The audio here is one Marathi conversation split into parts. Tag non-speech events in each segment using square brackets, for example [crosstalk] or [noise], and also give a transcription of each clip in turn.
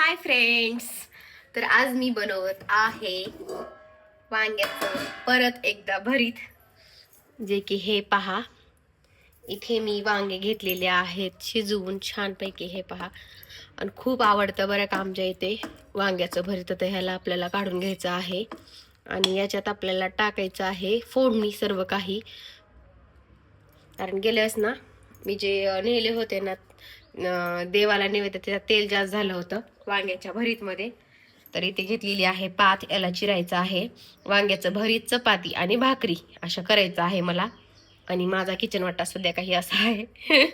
हाय फ्रेंड्स तर आज मी बनवत आहे वांग्याचं परत एकदा भरीत. जे की हे पहा. इथे मी वांगे घेतलेले आहेत शिजवून छानपैकी हे पहा. आणि खूप आवडतं बरं का आमच्या इथे वांग्याचं भरीत. तर ह्याला आपल्याला काढून घ्यायचं आहे. आणि याच्यात आपल्याला टाकायचं आहे फोडणी सर्व काही. कारण गेल्यास ना मी जे नेले होते ना देवाला नैवेद्य त्याच्यात तेल जास्त झालं होतं वांग्याच्या भरीतमध्ये. तर इथे घेतलेली आहे पात याला चिरायचं आहे. वांग्याचं भरीत चपाती आणि भाकरी अशा करायचं आहे मला. आणि माझा किचन वाटा सध्या काही असा आहे. [laughs]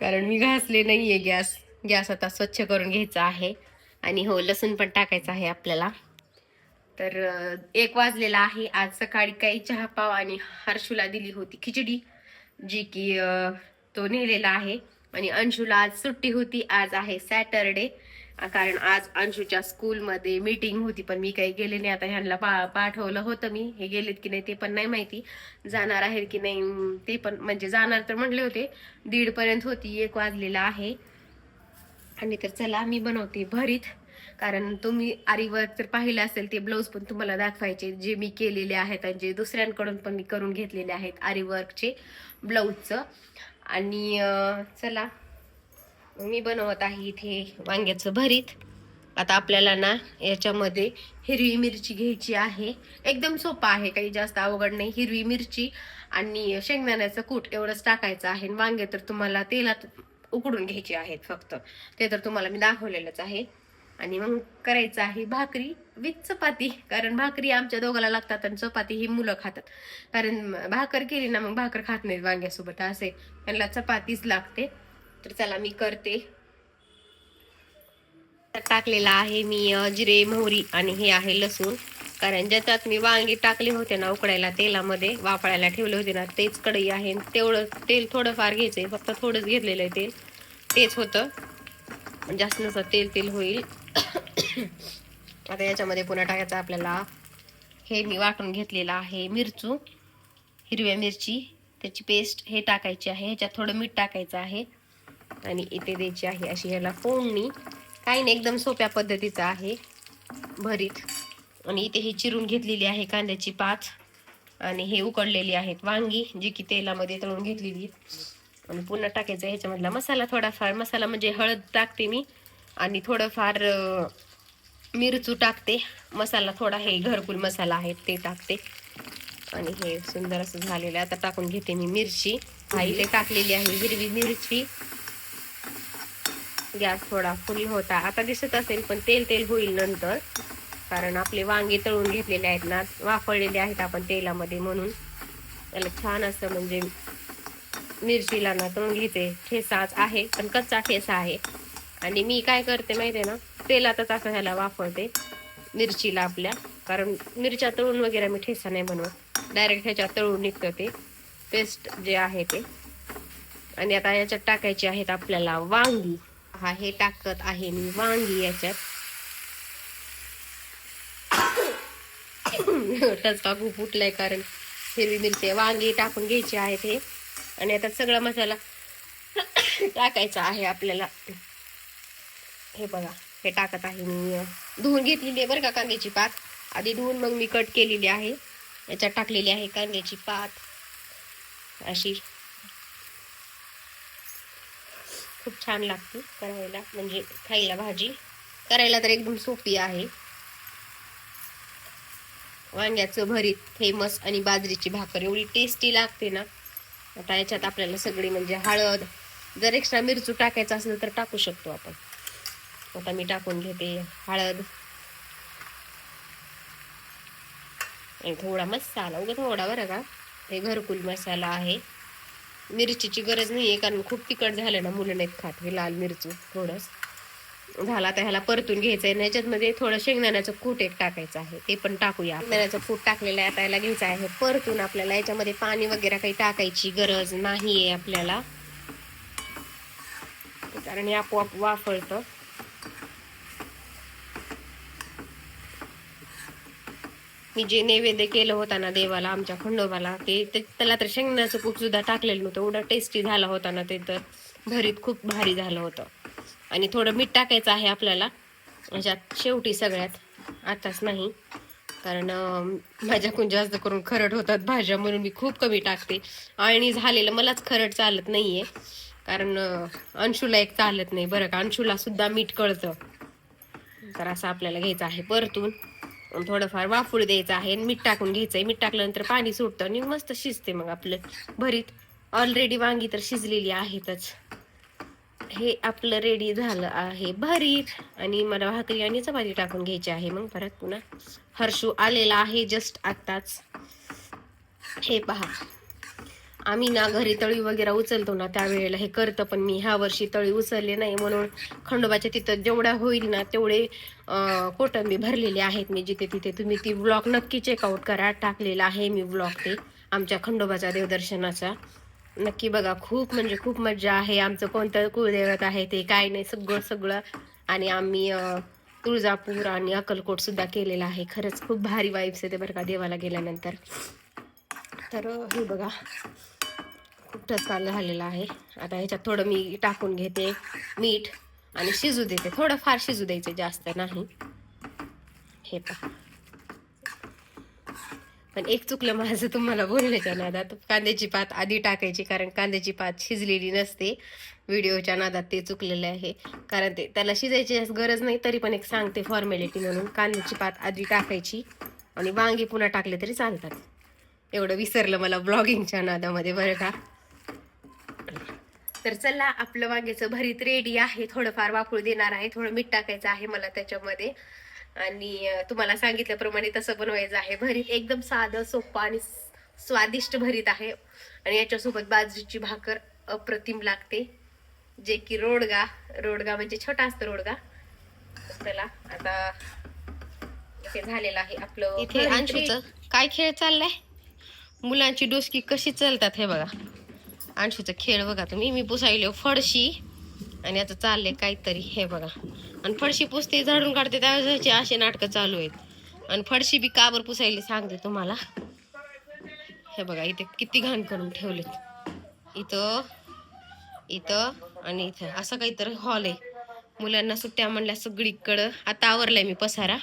कारण मी घासले नाही आहे गॅस. गॅस आता स्वच्छ करून घ्यायचा आहे. आणि हो लसूण पण टाकायचं आहे आपल्याला. तर एक वाजलेला आहे. आज सकाळी काही चहा पाव आणि हर्षूला दिली होती खिचडी जी की तो नेलेला आहे. आणि अंशूला आज सुट्टी होती आज आहे सॅटरडे. कारण आज अंशूच्या स्कूलमध्ये मीटिंग होती पण मी काही गेले नाही. आता ह्यांना पा पाठवलं होतं मी. हे गेलेत की नाही ते पण नाही माहिती. जाणार आहेत की नाही ते पण म्हणजे जाणार तर म्हटले होते. दीडपर्यंत होती एक वाजलेला आहे. आणि तर चला मी बनवते भरीत. कारण तुम्ही आरीवर्क तर पाहिलं असेल ते ब्लाऊज पण तुम्हाला दाखवायचे. जे मी केलेले आहेत आणि जे दुसऱ्यांकडून पण मी करून घेतलेले आहेत आरीवर्कचे ब्लाऊजचं. आणि चला. मी बनवत आहे इथे वांग्याचं भरीत. आता आपल्याला ना याच्यामध्ये हिरवी मिरची घ्यायची आहे. एकदम सोपा आहे काही जास्त अवघड नाही. हिरवी मिरची आणि शेंगदाण्याचं कूट एवढंच टाकायचं आहे. आणि वांगे तर तुम्हाला तेलात उकडून घ्यायचे आहेत फक्त. ते तर तुम्हाला मी दाखवलेलंच आहे. आणि मग करायचं आहे भाकरी. विथ चपाती कारण भाकरी आमच्या दोघाला लागतात आणि चपाती ही मुलं खातात. कारण भाकर केली ना मग भाकर खात नाहीत वांग्यासोबत असे. त्यांना चपातीच लागते. तर चला मी करते. टाकलेला आहे मी जिरे मोहरी आणि हे आहे लसूण. कारण ज्याच्यात मी वांगी टाकले होते ना उकडायला तेलामध्ये वापरायला ठेवले होते ना तेच कढई आहे. आणि तेवढं तेल थोडंफार घ्यायचंय फक्त थोडंच घेतलेलं आहे तेल. तेच होतं. जास्त नसं तेल तेल होईल. आता याच्यामध्ये पुन्हा टाकायचं आपल्याला. हे मी वाटून घेतलेलं आहे मिरचू हिरव्या मिरची त्याची पेस्ट हे टाकायची आहे. ह्याच्यात थोडं मीठ टाकायचं आहे. आणि इथे द्यायची आहे अशी ह्याला फोडणी. काही नाही एकदम सोप्या पद्धतीचं आहे. भरीत. आणि इथे ही चिरून घेतलेली आहे कांद्याची पाच आणि हे उकडलेली आहेत वांगी जी की तेलामध्ये तळून घेतलेली. आणि पुन्हा टाकायचं ह्याच्यामधला मसाला थोडाफार. मसाला म्हणजे हळद टाकते मी. आणि थोडंफार मिरचू टाकते. मसाला थोडा हे घरकुल मसाला आहे ते टाकते. आणि हे सुंदर असं झालेलं आहे. आता टाकून घेते मी मिरची. हा टाकलेली आहे हिरवी मिरची. गॅस थोडा फुल होता. आता दिसत असेल पण तेल तेल होईल नंतर. कारण आपले वांगे तळून घेतलेले आहेत ना वाफळलेले आहेत आपण तेलामध्ये म्हणून. त्याला छान असं म्हणजे मिरचीला ना तळून घेते ठेसाच आहे पण कच्चा ठेसा आहे. आणि मी काय करते माहिती आहे ना तेलातच असं ह्याला वापरते मिरचीला आपल्या. कारण मिरच्या तळून वगैरे मी ठेसा नाही बनवत. डायरेक्ट ह्याच्यात तळून निघतं ते. पेस्ट जे आहे ते. आणि आता याच्यात टाकायचे आहेत आपल्याला वांगी. हा हे टाकत आहे मी वांगी याच्यात. टचका खूप उठलाय कारण हिरवी मिरची वांगी टाकून घ्यायची आहेत हे. आणि आता सगळा मसाला टाकायचा आहे आपल्याला. हे बघा. हे टाकत आहे मी. धुवून घेतलेली आहे बरं का कांद्याची पात. आधी धुवून मग मी कट केलेली आहे. याच्यात टाकलेली आहे कांद्याची पात. अशी. खूप छान लागते करायला म्हणजे खायला भाजी. करायला तर एकदम सोपी आहे. वांग्याचं भरीत फेमस आणि बाजरीची भाकर एवढी टेस्टी लागते ना. आता याच्यात आपल्याला सगळी म्हणजे हळद जर एक्स्ट्रा मिरचू टाकायचं असेल तर टाकू शकतो आपण. आता मी टाकून घेते हळद. आणि थोडा मसाला उगा थोडा बरं का? हे घरकुल मसाला आहे. मिरचीची गरज नाही आहे कारण खूप तिखट झालं ना मुलं नाहीत खात हे लाल मिरचू थोडंसं. झाला आता ह्याला परतून घ्यायचं आहे याच्यातमध्ये थोडं शेंगदाण्याचं कूट एक टाकायचं आहे ते पण टाकूया. शेंगदाण्याचं कूट टाकलेलं आहे आता याला घ्यायचं आहे परतून आपल्याला याच्यामध्ये पाणी वगैरे काही टाकायची गरज नाही आहे आपल्याला. कारण हे आपोआप वाफळतं. मी जे नैवेद्य केलं होता ना देवाला आमच्या खंडोबाला ते ते- त्याला तर शेंगण्याचं कूप सुद्धा टाकलेलं नव्हतं. एवढं टेस्टी झाला होता ना ते तर. भरीत खूप भारी झालं होतं. आणि थोडं मीठ टाकायचं आहे आपल्याला. ह्याच्यात शेवटी सगळ्यात. आताच नाही. कारण माझ्याकडून जास्त करून खरड होतात भाज्या म्हणून मी खूप कमी टाकते. आणि झालेलं मलाच खरड चालत नाहीये. कारण अंशूला एक चालत नाही बरं का. अंशूला सुद्धा मीठ कळतं. तर असं आपल्याला घ्यायचं आहे परतून. थोडंफार वाफूळ द्यायचं आहे आणि मीठ टाकून घ्यायचं आहे मीठ टाकल्यानंतर पाणी सुटतं आणि मस्त शिजते मग आपलं. भरीत ऑलरेडी वांगी तर शिजलेली आहेतच. हे आपलं रेडी झालं आहे. भरीत आणि मला भाकरी आणि चपाती टाकून घ्यायची आहे. मग परत पुन्हा हर्षू आलेला आहे जस्ट आत्ताच. हे पहा. आम्ही ना घरी तळी वगैरे उचलतो ना त्यावेळेला हे करतं पण मी ह्या वर्षी तळी उचलले नाही. म्हणून खंडोबाच्या तिथं जेवढ्या होईल ना तेवढे कोटंबी भरलेले आहेत मी जिथे तिथे. तुम्ही ती ब्लॉग नक्की चेकआउट करा. टाकलेला आहे मी ब्लॉग ते आमच्या खंडोबाच्या देवदर्शनाचा. नक्की बघा खूप म्हणजे खूप मजा आहे. आमचं कोणतं कुलदैवत आहे ते काय नाही सगळं सगळं. आणि आम्ही तुळजापूर आणि अक्कलकोटसुद्धा सुद्धा आहे. खरंच खूप भारी वाईब्स येते बरं का देवाला गेल्यानंतर. तर हे बघा. खूप ठसका झालेला आहे. आता ह्याच्यात थोडं मी टाकून घेते मीठ आणि शिजू देते. थोडं फार शिजू द्यायचं जास्त नाही. हे पहा. पण एक चुकलं माझं तुम्हाला बोलण्याच्या नादात. कांद्याची पात आधी टाकायची कारण कांद्याची पात शिजलेली नसते. व्हिडिओच्या नादात ते चुकलेलं आहे. कारण ते त्याला शिजायची गरज नाही तरी पण एक सांगते फॉर्मॅलिटी म्हणून. कांद्याची पात आधी टाकायची आणि वांगी पुन्हा टाकले तरी चालतात. एवढं विसरलं मला ब्लॉगिंगच्या नादामध्ये बरं का? तर चला आपलं वांग्याचं भरीत रेडी आहे. थोडंफार वापरू देणार आहे. थोडं मीठ टाकायचं आहे मला त्याच्यामध्ये. आणि तुम्हाला सांगितल्याप्रमाणे तसं बनवायचं आहे. भरीत एकदम साधं सोपं आणि स्वादिष्ट भरीत आहे. आणि याच्यासोबत बाजरीची भाकर अप्रतिम लागते. जे की रोडगा. रोडगा म्हणजे छोटा असतो रोडगा. चला आता इथे झालेलं आहे आपलं इथे काय खेळ चाललाय? मुलांची डोसकी कशी चालतात हे बघा. आणशीचा खेळ बघा तुम्ही. मी पुसायलो फडशी. आणि आता चालले काहीतरी हे बघा. आणि फडशी पुसते झाडून काढते त्यावेळेस असे नाटकं चालू आहेत. आणि फडशी बी काबर पुसायली सांगते तुम्हाला. हे बघा इथे किती घाण करून ठेवलेत. इथं इथं आणि इथं. असं काहीतरी हॉल आहे. मुलांना सुट्ट्या म्हणल्या सगळीकडं. आता आवरलंय मी पसारा.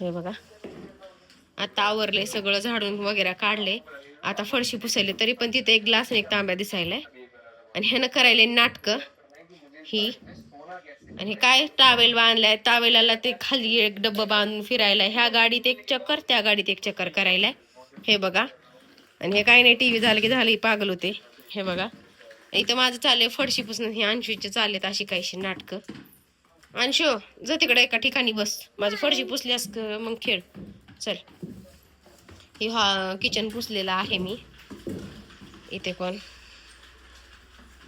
हे बघा. आता आवरले सगळं झाडून वगैरे काढले आता फळशी पुसायले तरी पण तिथे एक ग्लास आणि एक तांब्या दिसायलाय. आणि ह्यानं करायला नाटक. ही. आणि काय टावेल बांधलाय? टावेलाला ते खाली एक डब्बा बांधून फिरायला ह्या गाडीत एक चक्कर त्या गाडीत एक चक्कर करायलाय. हे बघा. आणि हे काय नाही टी व्ही झालं की झालं की पागल होते. हे बघा. इथं माझं चाललंय फडशी पुसणं. हे अंशूचे चाललेत अशी काहीशी नाटकं. अंशू जा तिकडे एका ठिकाणी बस. माझी फडशी पुसल्यास अस मग खेळ. चल. हे हा किचन पुसलेलं आहे मी. इथे पण.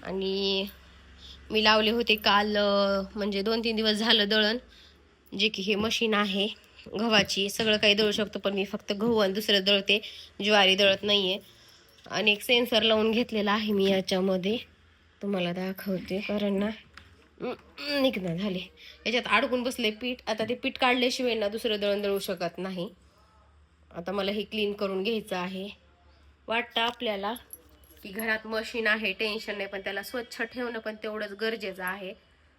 आणि मी लावले होते काल म्हणजे दोन तीन दिवस झालं दळण. जे की हे मशीन आहे गव्हाची. सगळं काही दळू शकतो पण मी फक्त गहू आणि दुसरं दळते. ज्वारी दळत नाही आहे आणि एक सेन्सर लावून घेतलेला आहे मी याच्यामध्ये. तुम्हाला दाखवते. कारण ना निघणं झाले. याच्यात अडकून बसले पीठ. आता ते पीठ काढल्याशिवाय ना दुसरं दळण दळू शकत नाही. आता मला हे क्लीन करून घ्यायचं आहे. वाटतं आपल्याला की घरात मशीन आहे टेन्शन नाही पण त्याला स्वच्छ ठेवणं पण तेवढंच गरजेचं आहे.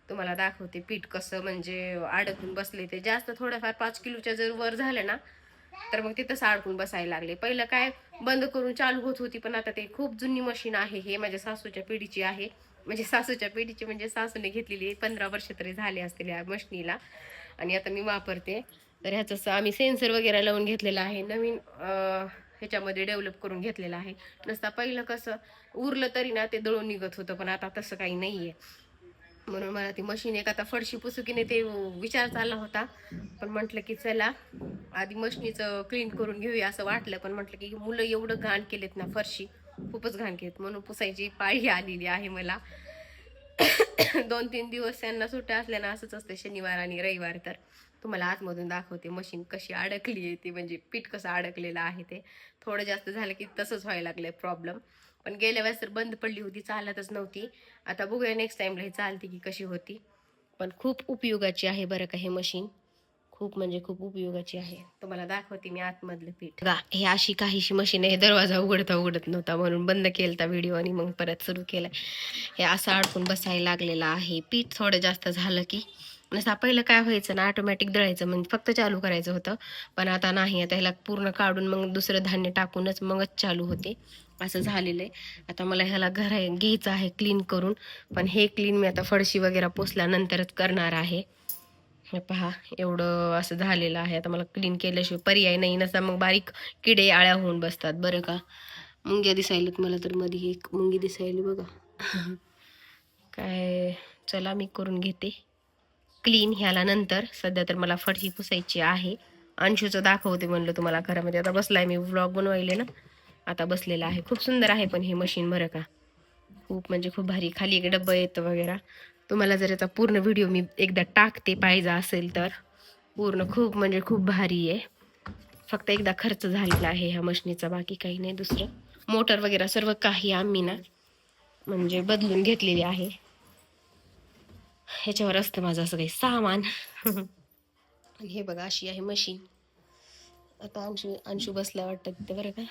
तुम्हाला दाखवते पीठ कसं म्हणजे अडकून बसले ते. जास्त थोडंफार पाच किलोच्या जर वर झालं ना तर मग ते तसं अडकून बसायला लागले. पहिलं काय बंद करून चालू होत होती पण आता ते खूप जुनी मशीन आहे. हे माझ्या सासूच्या पिढीची आहे. म्हणजे सासूच्या पिढीची म्हणजे सासूने घेतलेली पंधरा वर्ष तरी झाले असतील या मशीनीला आणि आता मी वापरते. तर ह्याचं आम्ही सेन्सर वगैरे लावून घेतलेलं आहे. नवीन ह्याच्यामध्ये डेव्हलप करून घेतलेलं आहे. नसता पहिलं कसं उरलं तरी ना ते दळून निघत होतं पण आता तसं काही नाहीये. म्हणून मला ती मशीन एक आता फडशी पुसुकीने ते विचार चालला होता. पण म्हटलं की चला आधी मशनीचं क्लीन करून घेऊया असं वाटलं. पण म्हटलं की मुलं एवढं घाण केलेत ना फरशी खूपच घाण केलेत. म्हणून पुसायची पाळी आलेली आहे मला. [coughs] दोन तीन दिवस त्यांना सुट्ट्या असल्या ना असंच असतं शनिवार आणि रविवार तर. तुम्हाला आतमधून दाखवते मशीन कशी अडकली आहे ती म्हणजे पीठ कसं अडकलेलं आहे ते. थोडं जास्त झालं की तसंच व्हायला लागलंय प्रॉब्लेम पण गेल्या वेळेस तर बंद पडली होती चालतच नव्हती. आता बघूया नेक्स्ट टाईमला हे चालते की कशी होती. पण खूप उपयोगाची आहे बरं का हे मशीन खूप म्हणजे खूप उपयोगाची आहे. तुम्हाला दाखवते मी आतमधलं पीठ. बघा हे अशी काहीशी मशीन आहे दरवाजा उघडता उघडत नव्हता म्हणून बंद केलता व्हिडिओ आणि मग परत सुरू केला हे असं अडकून बसायला लागलेलं आहे. पीठ थोडं जास्त झालं की म्हणजे जसं पहिलं काय व्हायचं ना ऑटोमॅटिक दळायचं. म्हणजे फक्त चालू करायचं होतं. पण आता नाही आता ह्याला पूर्ण काढून मग दुसरं धान्य टाकूनच मगच चालू होते. असं झालेलं आहे. आता मला ह्याला घर घ्यायचं आहे क्लीन करून. पण हे क्लीन मी आता फडशी वगैरे पोचल्यानंतरच करणार आहे. पहा एवढं असं झालेलं आहे. आता मला क्लीन केल्याशिवाय पर्याय नाही. नसा मग बारीक किडे आळ्या होऊन बसतात. बरं का? मुंग्या दिसायल्यात मला तर मध्ये एक मुंगी दिसायली बघा. [laughs] काय? चला मी करून घेते. क्लीन ह्याला नंतर सध्या तर मला फरशी पुसायची आहे. अंशूचं दाखवते म्हणलं तुम्हाला घरामध्ये. आता बसलाय मी व्लॉग बनवायले ना. आता बसलेला आहे. खूप सुंदर आहे पण हे मशीन बरं का. खूप म्हणजे खूप भारी. खाली एक डब्बा येतं वगैरे. तुम्हाला जर याचा पूर्ण व्हिडिओ मी एकदा टाकते पाहिजे असेल तर. पूर्ण खूप म्हणजे खूप भारी आहे. फक्त एकदा खर्च झालेला आहे ह्या मशनीचा बाकी काही नाही दुसरं. मोटर वगैरे सर्व काही आम्ही ना म्हणजे बदलून घेतलेली आहे. ह्याच्यावर असतं माझं असं काही सामान. आणि हे बघा अशी आहे मशीन आता अंशू अंशू बसला वाटतं तिथे बरं का.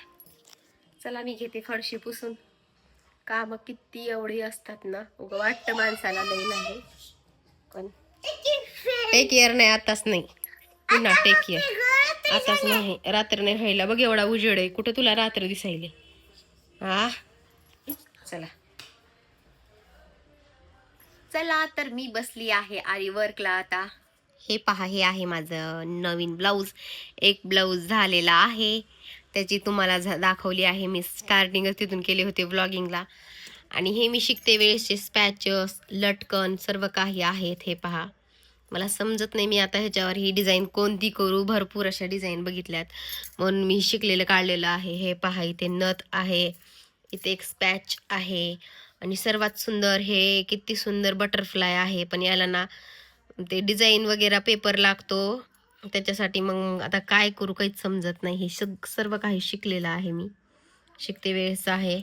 चला मी घेते फरशी पुसून. काम किती एवढी असतात ना. उगं वाटतं माणसाला लई नाही. पण टेक केअर नाही आताच नाही. पुन्हा टेक केअर आताच नाही. रात्र नाही व्हायला. बघ एवढा उजेड आहे. कुठं तुला रात्र दिसायले? हा चला. चला तर मी बसली आहे आरी वर्कला आता. हे पहा हे आहे माझं नवीन ब्लाऊज. एक ब्लाऊज झालेला आहे. त्याची तुम्हाला दाखवली आहे. मी स्टार्टिंगच तिथून केले होते व्लॉगिंगला आणि हे मी शिकते वेळेसचे स्पॅचेस लटकन सर्व काही आहेत हे पहा. मला समजत नाही मी आता ह्याच्यावर ही डिझाईन कोणती करू. भरपूर अशा डिझाईन बघितल्यात. म्हणून मी शिकलेलं काढलेलं आहे. हे पहा इथे नथ आहे. इथे एक स्पॅच आहे. आणि सर्वात सुंदर हे किती सुंदर बटरफ्लाय आहे. पण याला ना ते डिझाईन वगैरे पेपर लागतो. त्याच्यासाठी मग आता काय करू काहीच समजत नाही. हे सग सर्व काही शिकलेलं आहे मी. शिकते वेळेस आहे.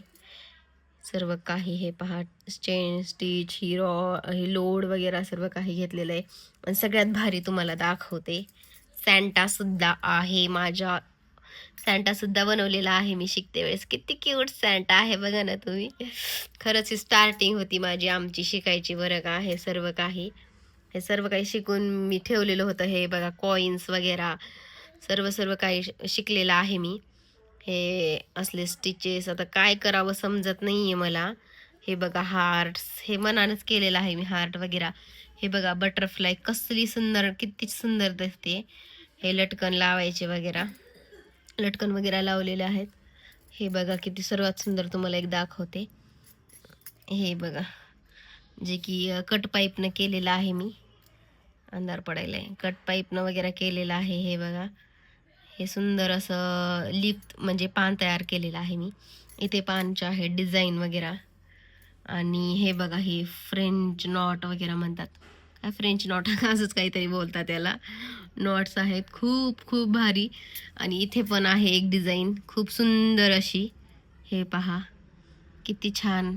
सर्व काही हे पहा चेन स्टिच ही रॉ हे लोड वगैरे सर्व काही घेतलेलं आहे. आणि सगळ्यात भारी तुम्हाला दाखवते. सँटासुद्धा आहे माझ्या सँटासुद्धा बनवलेला आहे मी शिकते वेळेस. किती क्यूट सँटा आहे बघा ना तुम्ही. खरंच ही स्टार्टिंग होती माझी आमची शिकायची बरं का हे सर्व काही. हे सर्व काही शिकून मी ठेवलेलं होतं हे बघा कॉईन्स वगैरे. सर्व सर्व काही शिकलेलं आहे मी. हे असले स्टिचेस आता काय करावं समजत नाही आहे मला. हे बघा हार्ट्स हे मनानंच केलेलं आहे मी हार्ट वगैरे. हे बघा बटरफ्लाय कसली सुंदर किती सुंदर दिसते. हे लटकन लावायचे वगैरे. लटकन वगैरे लावलेले आहेत. हे बघा किती सर्वात सुंदर तुम्हाला एक दाखवते. हे बघा. जे की कट पाईपनं केलेलं आहे मी. अंधार पडायला आहे. कट पाईपनं वगैरे केलेलं आहे हे बघा. हे सुंदर असं लिफ्ट म्हणजे पान तयार केलेलं आहे मी. इथे पानच्या आहे डिझाईन वगैरे. आणि हे बघा हे फ्रेंच नॉट वगैरे म्हणतात. फ्रेंच नॉट [laughs] असंच काहीतरी बोलतात त्याला. नॉट्स आहेत खूप खूप भारी. आणि इथे पण आहे एक डिझाईन खूप सुंदर अशी. हे पहा किती छान.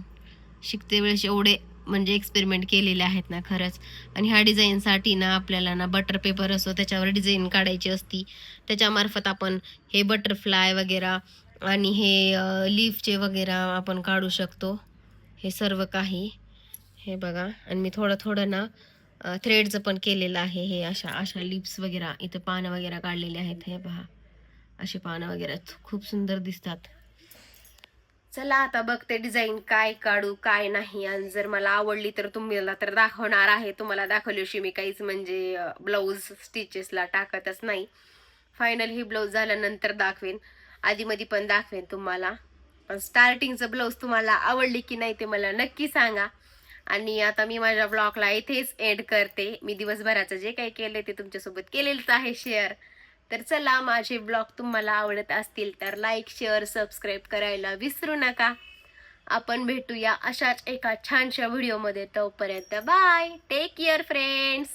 शिकते वेळेस एवढे म्हणजे एक्सपेरिमेंट केलेले आहेत ना खरंच. आणि ह्या डिझाईनसाठी ना आपल्याला ना बटर पेपर असो त्याच्यावर डिझाईन काढायची असती. त्याच्यामार्फत आपण हे बटरफ्लाय वगैरे आणि हे लीफचे वगैरे आपण काढू शकतो. हे सर्व काही. हे बघा. आणि मी थोडं थोडं ना थ्रेडचं पण केलेलं आहे हे अशा अशा लिप्स वगैरे इथं पानं वगैरे काढलेले आहेत हे पहा. असे पानं वगैरे खूप सुंदर दिसतात. चला आता बघते डिझाईन काय काढू काय नाही. आणि जर मला आवडली तर तुम्हाला तर दाखवणार आहे. तुम्हाला दाखवल्याशिवाय मी काहीच म्हणजे ब्लाऊज स्टिचेसला टाकतच नाही. फायनल ही ब्लाऊज झाल्यानंतर दाखवेन. आधीमध्ये पण दाखवेन तुम्हाला. पण स्टार्टिंगचं ब्लाऊज तुम्हाला आवडली की नाही ते मला नक्की सांगा. आणि आता मी माझ्या ब्लॉगला इथेच एंड करते. मी दिवसभराचं जे काही केलं ते तुमच्यासोबत केलेलंच आहे शेअर तर चला माझे ब्लॉग तुम्हाला आवडत असतील तर लाईक शेअर सबस्क्राईब करायला विसरू नका. आपण भेटूया अशाच एका छानशा व्हिडिओमध्ये तोपर्यंत बाय टेक केअर फ्रेंड्स